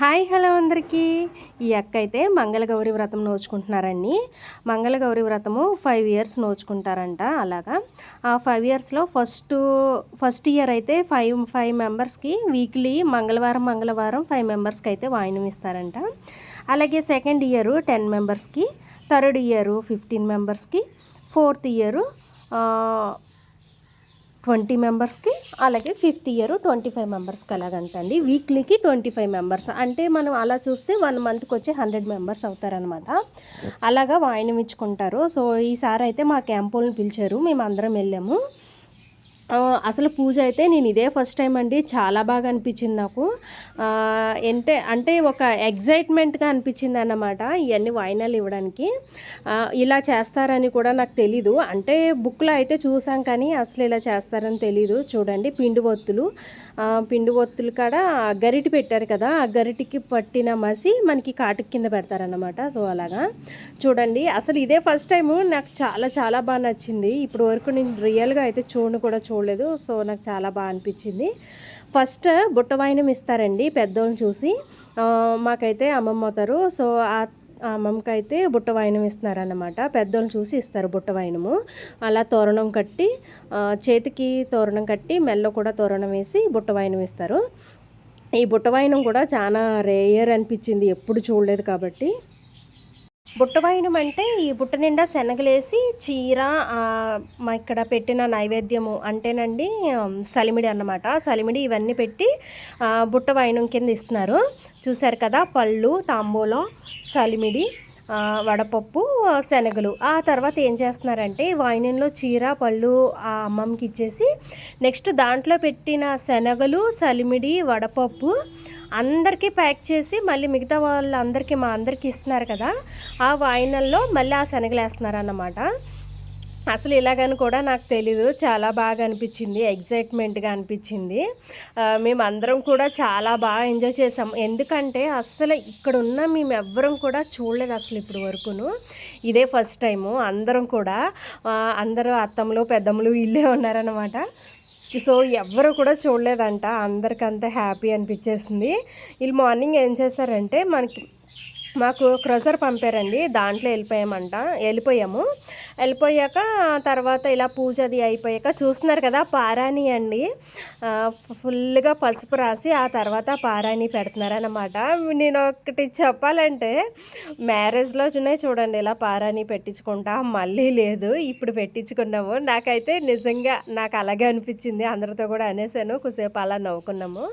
Hi hello అందరికీ. ఈ అక్క అయితే మంగళగౌరి వ్రతం నోచుకుంటున్నారండి. మంగళగౌరి వ్రతము ఫైవ్ ఇయర్స్ నోచుకుంటారంట అలాగా. ఆ ఫైవ్ ఇయర్స్లో ఫస్ట్ ఫస్ట్ ఇయర్ అయితే ఫైవ్ ఫైవ్ మెంబర్స్కి వీక్లీ మంగళవారం మంగళవారం ఫైవ్ మెంబర్స్కి అయితే వాయినం ఇస్తారంట. అలాగే సెకండ్ ఇయర్ టెన్ మెంబర్స్కి థర్డ్ ఇయర్ ఫిఫ్టీన్ మెంబర్స్కి ఫోర్త్ ఇయరు ట్వంటీ మెంబర్స్కి అలాగే ఫిఫ్త్ ఇయర్ ట్వంటీ ఫైవ్ మెంబర్స్కి అలాగంటండి వీక్లీకి ట్వంటీ ఫైవ్ మెంబర్స్. అంటే మనం అలా చూస్తే వన్ మంత్కి వచ్చి హండ్రెడ్ మెంబర్స్ అవుతారనమాట అలాగా వాయినం ఇచ్చుకుంటారు. సో ఈసారి అయితే మా క్యాంపుల్ని పిలిచారు. మేము అందరం వెళ్ళాము. అసలు పూజ అయితే నేను ఇదే ఫస్ట్ టైం అండి. చాలా బాగా అనిపించింది నాకు. అంటే అంటే ఒక ఎగ్జైట్మెంట్గా అనిపించింది అన్నమాట ఇవన్నీ వాయినాలు ఇవ్వడానికి. ఇలా చేస్తారని కూడా నాకు తెలీదు. అంటే బుక్లో అయితే చూసాం కానీ అసలు ఇలా చేస్తారని తెలీదు. చూడండి పిండి ఒత్తులు. పిండి ఒత్తులు కాడ గరిటి పెట్టారు కదా ఆ గరిటికి పట్టిన మసి మనకి కాటుకు కింద పెడతారన్నమాట. సో అలాగా. చూడండి అసలు ఇదే ఫస్ట్ టైము. నాకు చాలా చాలా బాగా నచ్చింది. ఇప్పుడు వరకు నేను రియల్గా అయితే చూడను కూడా చూడలేదు. సో నాకు చాలా బాగా అనిపించింది. ఫస్ట్ బుట్ట వాయినం ఇస్తారండి పెద్దోళ్ళని చూసి. మాకైతే అమ్మమ్మ అవుతారు. సో ఆ అమ్మమ్మకి అయితే బుట్ట వాయినం ఇస్తున్నారన్నమాట. పెద్దోళ్ళు చూసి ఇస్తారు బుట్ట వాయినము అలా తోరణం కట్టి చేతికి తోరణం కట్టి మెల్ల కూడా తోరణం వేసి బుట్ట వాయినం ఇస్తారు. ఈ బుట్ట వాయినం కూడా చాలా రేయర్ అనిపించింది. ఎప్పుడు చూడలేదు కాబట్టి. బుట్టవాయినం అంటే ఈ బుట్ట నిండా శనగలేసి చీర మా ఇక్కడ పెట్టిన నైవేద్యము అంటేనండి సలిమిడి అన్నమాట. సలిమిడి ఇవన్నీ పెట్టి బుట్టవాయినం కింద ఇస్తున్నారు. చూశారు కదా పళ్ళు తాంబూలం సలిమిడి. వడపప్పు శనగలు. ఆ తర్వాత ఏం చేస్తున్నారంటే వాయినంలో చీర పళ్ళు ఆ అమ్మమ్మకి ఇచ్చేసి నెక్స్ట్ దాంట్లో పెట్టిన శనగలు సలిమిడి వడపప్పు అందరికీ ప్యాక్ చేసి మళ్ళీ మిగతా వాళ్ళందరికీ మా అందరికీ ఇస్తున్నారు కదా ఆ వాయినల్లో మళ్ళీ ఆ శనగలు వేస్తున్నారు అన్నమాట అసలు ఇలాగని కూడా నాకు తెలీదు. చాలా బాగా అనిపించింది. ఎగ్జైట్మెంట్గా అనిపించింది. మేము అందరం కూడా చాలా బాగా ఎంజాయ్ చేసాం. ఎందుకంటే అసలు ఇక్కడ ఉన్న మేము ఎవ్వరం కూడా చూడలేదు అసలు ఇప్పుడు వరకును. ఇదే ఫస్ట్ టైము. అందరం కూడా అందరూ అత్తమ్మలు పెద్దమ్మలు ఇల్లే ఉన్నారనమాట సో ఎవ్వరు కూడా చూడలేదంట. అందరికంత హ్యాపీ అనిపించేసింది. వీళ్ళు మార్నింగ్ ఏం చేశారంటే మనకి మాకు క్రొజర్ పంపారండి దాంట్లో వెళ్ళిపోయామంట వెళ్ళిపోయాము. వెళ్ళిపోయాక తర్వాత ఇలా పూజ అది అయిపోయాక చూస్తున్నారు కదా పారాణి అండి. ఫుల్గా పసుపు రాసి ఆ తర్వాత పారాణి పెడుతున్నారనమాట నేను ఒకటి చెప్పాలంటే మ్యారేజ్లో చున్నాయి చూడండి ఇలా పారాణి పెట్టించుకుంటా మళ్ళీ లేదు ఇప్పుడు పెట్టించుకున్నాము. నాకైతే నిజంగా నాకు అలాగే అనిపించింది అందరితో కూడా అనేసాను కొద్దిసేపు అలా నవ్వుకున్నాము.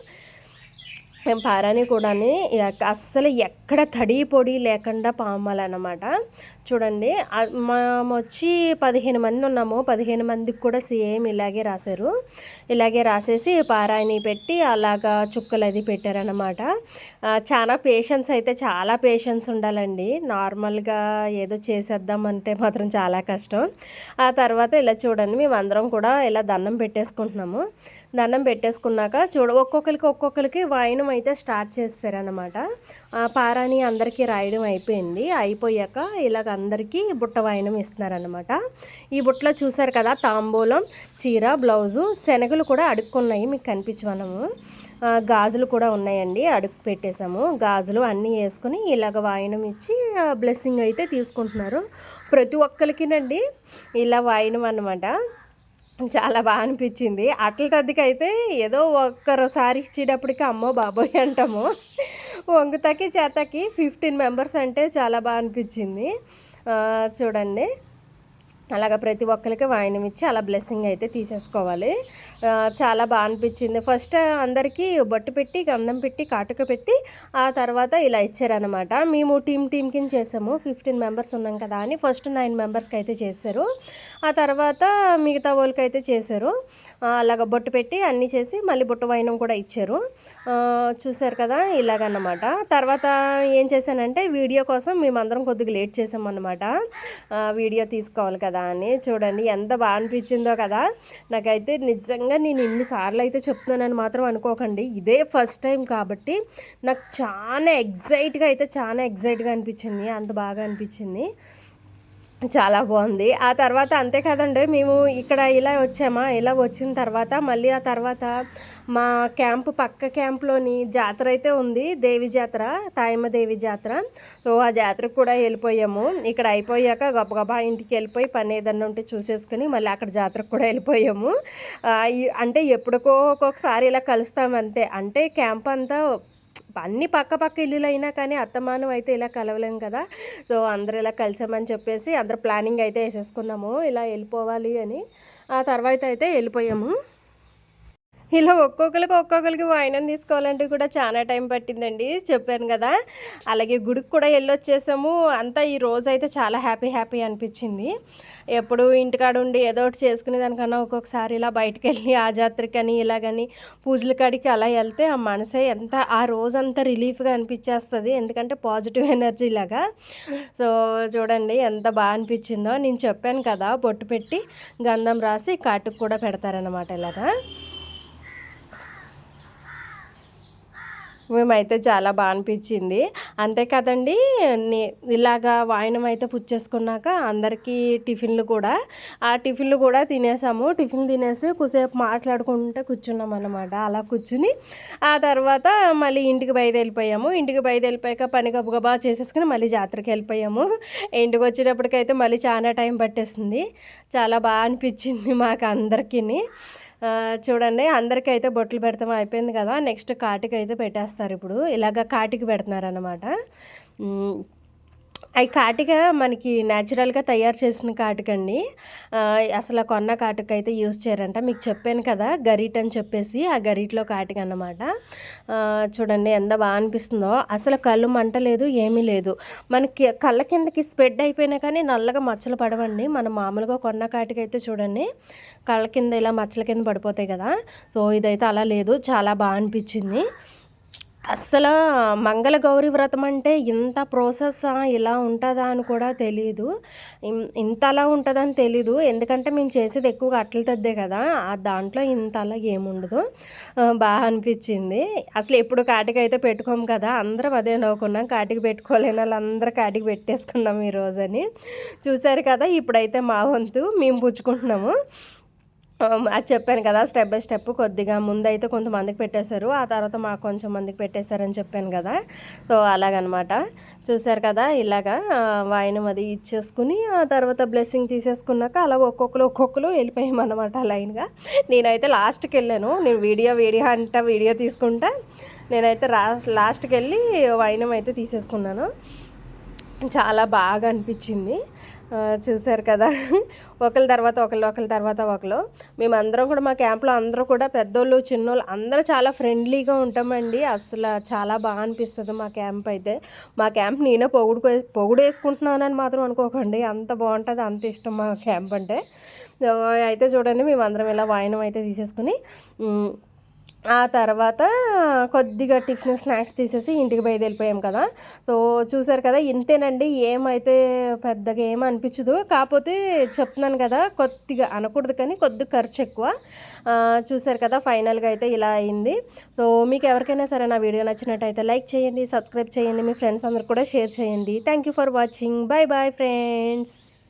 పారాని కూడా అస్సలు ఎక్కడ తడి పొడి లేకుండా పామాలన్నమాట. చూడండి మేము వచ్చి పదిహేను మంది ఉన్నాము. పదిహేను మందికి కూడా సేమ్ ఇలాగే రాశారు. ఇలాగే రాసేసి పారాయణి పెట్టి అలాగా చుక్కలు అది పెట్టారనమాట చాలా పేషెన్స్ అయితే చాలా పేషెన్స్ ఉండాలండి. నార్మల్గా ఏదో చేసేద్దాం అంటే మాత్రం చాలా కష్టం. ఆ తర్వాత ఇలా చూడండి మేము అందరం కూడా ఇలా దండం పెట్టేసుకుంటున్నాము. దండం పెట్టేసుకున్నాక చూడ ఒక్కొక్కరికి ఒక్కొక్కరికి వాయినం అయితే స్టార్ట్ చేస్తారనమాట పారాని అందరికీ రాయడం అయిపోయింది. అయిపోయాక ఇలాగ అందరికీ బుట్ట వాయినం ఇస్తున్నారనమాట ఈ బుట్టలో చూసారు కదా తాంబూలం చీర బ్లౌజు శనగలు కూడా అడుక్కున్నాయి మీకు కనిపించమనము గాజులు కూడా ఉన్నాయండి అడుగు పెట్టేశాము. గాజులు అన్నీ వేసుకొని ఇలాగ వాయినం ఇచ్చి బ్లెస్సింగ్ అయితే తీసుకుంటున్నారు. ప్రతి ఒక్కరికినండి ఇలా వాయినం అనమాట చాలా బాగా అనిపించింది. అట్ల తద్దికైతే ఏదో ఒక్కరోసారి ఇచ్చేటప్పటికి అమ్మో బాబోయ్ అంటాము. వంగుతాకి చేతకి ఫిఫ్టీన్ మెంబర్స్ అంటే చాలా బాగా అనిపించింది. చూడండి. అలాగ ప్రతి ఒక్కరికి వాయినం ఇచ్చి అలా బ్లెస్సింగ్ అయితే తీసేసుకోవాలి. చాలా బాగా అనిపించింది. ఫస్ట్ అందరికీ బొట్టు పెట్టి గంధం పెట్టి కాటుక పెట్టి ఆ తర్వాత ఇలా ఇచ్చారనమాట మేము టీమ్ టీమ్ కింద చేసాము. ఫిఫ్టీన్ మెంబర్స్ ఉన్నాం కదా అని ఫస్ట్ నైన్ మెంబర్స్కి అయితే చేశారు. ఆ తర్వాత మిగతా వాళ్ళకి అయితే చేశారు అలాగ బొట్టు పెట్టి అన్నీ చేసి మళ్ళీ బొట్టు వైనం కూడా ఇచ్చారు. చూసారు కదా ఇలాగన్నమాట. తర్వాత ఏం చేశానంటే వీడియో కోసం మేమందరం కొద్దిగా లేట్ చేసామన్నమాట. వీడియో తీసుకోవాలి కదా అని. చూడండి ఎంత బాగా అనిపించిందో కదా. నాకైతే నిజంగా నేను ఇన్నిసార్లు అయితే చెప్తున్నానని మాత్రం అనుకోకండి. ఇదే ఫస్ట్ టైం కాబట్టి నాకు చాలా ఎగ్జైట్గా అయితే చాలా ఎగ్జైట్గా అనిపించింది. అంత బాగా అనిపించింది. చాలా బాగుంది. ఆ తర్వాత అంతే కదండి మేము ఇక్కడ ఇలా వచ్చామా ఇలా వచ్చిన తర్వాత మళ్ళీ ఆ తర్వాత మా క్యాంప్ పక్క క్యాంప్లోని జాతర అయితే ఉంది దేవి జాతర తాయమ్మ దేవి జాతర. సో ఆ జాతరకు కూడా వెళ్ళిపోయాము. ఇక్కడ అయిపోయాక గొప్ప గొప్ప ఇంటికి వెళ్ళిపోయి పని ఏదన్నా ఉంటే చూసేసుకుని మళ్ళీ అక్కడ జాతరకు కూడా వెళ్ళిపోయాము. అంటే ఎప్పుడుకో ఒక్కొక్కసారి ఇలా కలుస్తాం అంతే. అంటే క్యాంప్ అంతా అన్ని పక్క పక్క ఇల్లులు అయినా కానీ అత్తమానం అయితే ఇలా కలవలేం కదా. సో అందరూ ఇలా కలిసామని చెప్పేసి అందరూ ప్లానింగ్ అయితే వేసేసుకున్నాము. ఇలా వెళ్ళిపోవాలి అని. ఆ తర్వాత అయితే వెళ్ళిపోయాము. ఇలా ఒక్కొక్కరికి ఒక్కొక్కరికి వాయినం తీసుకోవాలంటే కూడా చాలా టైం పట్టిందండి. చెప్పాను కదా. అలాగే గుడికి కూడా వెళ్ళొచ్చేసాము. అంతా ఈ రోజు అయితే చాలా హ్యాపీ హ్యాపీ అనిపించింది. ఎప్పుడు ఇంటికాడ ఉండి ఏదో ఒకటి చేసుకునే దానికన్నా ఒక్కొక్కసారి ఇలా బయటకు వెళ్ళి ఆ జాతరకని ఇలాగని పూజల కాడికి అలా వెళ్తే ఆ మనసే ఎంత ఆ రోజంతా రిలీఫ్గా అనిపించేస్తుంది. ఎందుకంటే పాజిటివ్ ఎనర్జీ లాగా. సో చూడండి ఎంత బాగా అనిపించిందో. నేను చెప్పాను కదా బొట్టు పెట్టి గంధం రాసి కాటుకు కూడా పెడతారనమాట ఇలాగా. మేమైతే చాలా బాగా అనిపించింది. అంతే కదండి నే- ఇలాగా వాయనం అయితే పుచ్చేసుకున్నాక అందరికీ టిఫిన్లు కూడా ఆ టిఫిన్లు కూడా తినేసాము. టిఫిన్ తినేసి కొద్దిసేపు మాట్లాడుకుంటే కూర్చున్నాం అన్నమాట. అలా కూర్చుని ఆ తర్వాత మళ్ళీ ఇంటికి బయలుదేరిపోయాము. ఇంటికి బయలుదేరిపోయాక పని గబగబా చేసేసుకుని మళ్ళీ జాతరకి వెళ్ళిపోయాము. ఇంటికి వచ్చేటప్పటికైతే మళ్ళీ చాలా టైం పట్టేసింది. చాలా బాగా అనిపించింది మాకు అందరికీ చూడండి అందరికీ అయితే బొట్లు పెడతాం అయిపోయింది కదా. నెక్స్ట్ కాటికి అయితే పెట్టేస్తారు ఇప్పుడు. ఇలాగ కాటికి పెడుతున్నారు అనమాట అవి కాటిక మనకి న్యాచురల్గా తయారు చేసిన కాటికండి. అసలు కొన్న కాటిక అయితే యూజ్ చేయరంట. మీకు చెప్పాను కదా గరీట్ అని చెప్పేసి ఆ గరీట్లో కాటిక అన్నమాట. చూడండి ఎంత బాగా అనిపిస్తుందో. అసలు కళ్ళు మంట లేదు ఏమీ లేదు. మనకి కళ్ళ కిందకి స్ప్రెడ్ అయిపోయినా కానీ నల్లగా మచ్చలు పడవండి. మనం మామూలుగా కొన్న కాటిక అయితే చూడండి కళ్ళ కింద ఇలా మచ్చల కింద పడిపోతాయి కదా. సో ఇదైతే అలా లేదు. చాలా బాగా అనిపించింది. అస్సలు మంగళ గౌరీ వ్రతం అంటే ఇంత ప్రాసెస్ ఇలా ఉంటుందా అని కూడా తెలియదు ఇంత అలా ఉంటుందని తెలీదు. ఎందుకంటే మేము చేసేది ఎక్కువగా అట్ల తద్దే కదా. ఆ దాంట్లో ఇంత అలా ఏముండదు బాగా అనిపించింది. అసలు ఎప్పుడు కాటికి అయితే పెట్టుకోము కదా. అందరం అదే నవ్వుకున్నాం. కాటికి పెట్టుకోలేని వాళ్ళందరూ కాటికి పెట్టేసుకున్నాం ఈరోజని చూశారు చూసారు కదా ఇప్పుడైతే మా వంతు మేము పుచ్చుకుంటున్నాము. Um, అది చెప్పాను కదా స్టెప్ బై స్టెప్ కొద్దిగా ముందైతే కొంతమందికి పెట్టేశారు ఆ తర్వాత మాకు కొంచెం మందికి పెట్టేశారని చెప్పాను కదా. సో అలాగనమాట. చూశారు కదా ఇలాగా వాయినం అది ఇచ్చేసుకుని ఆ తర్వాత బ్లెస్సింగ్ తీసేసుకున్నాక అలా ఒక్కొక్కరు ఒక్కొక్కరు వెళ్ళిపోయామన్నమాట లైన్గా నేనైతే లాస్ట్కి వెళ్ళాను నేను వీడియో వీడియో అంట వీడియో తీసుకుంటా నేనైతే రా లాస్ట్కి వెళ్ళి వైనం అయితే తీసేసుకున్నాను. చాలా బాగా అనిపించింది. చూశారు కదా. ఒకరి తర్వాత ఒకళ్ళు ఒకరి తర్వాత ఒకరు మేమందరం కూడా మా క్యాంప్లో అందరూ కూడా పెద్దోళ్ళు చిన్నోళ్ళు అందరూ చాలా ఫ్రెండ్లీగా ఉంటామండి. అసలు చాలా బాగా అనిపిస్తుంది మా క్యాంప్ అయితే. మా క్యాంప్ నేనే పొగుడుకో పొగుడు వేసుకుంటున్నానని మాత్రం అనుకోకండి. అంత బాగుంటుంది అంత ఇష్టం మా క్యాంప్ అంటే. అయితే చూడండి మేమందరం ఇలా వాయనం అయితే తీసేసుకుని ఆ తర్వాత కొద్దిగా టిఫిన్ స్నాక్స్ తీసేసి ఇంటికి బయలుదేరిపోయాం కదా. సో చూసారు కదా ఇంతేనండి ఏమైతే పెద్దగా ఏం అనిపించదు. కాకపోతే చెప్తున్నాను కదా కొద్దిగా అనకూడదు కానీ కొద్దిగా ఖర్చు ఎక్కువ. చూసారు కదా ఫైనల్గా అయితే ఇలా అయింది. సో మీకు ఎవరికైనా సరే నా వీడియో నచ్చినట్టయితే లైక్ చేయండి సబ్స్క్రైబ్ చేయండి మీ ఫ్రెండ్స్ అందరు కూడా షేర్ చేయండి. Thank you for watching bye bye friends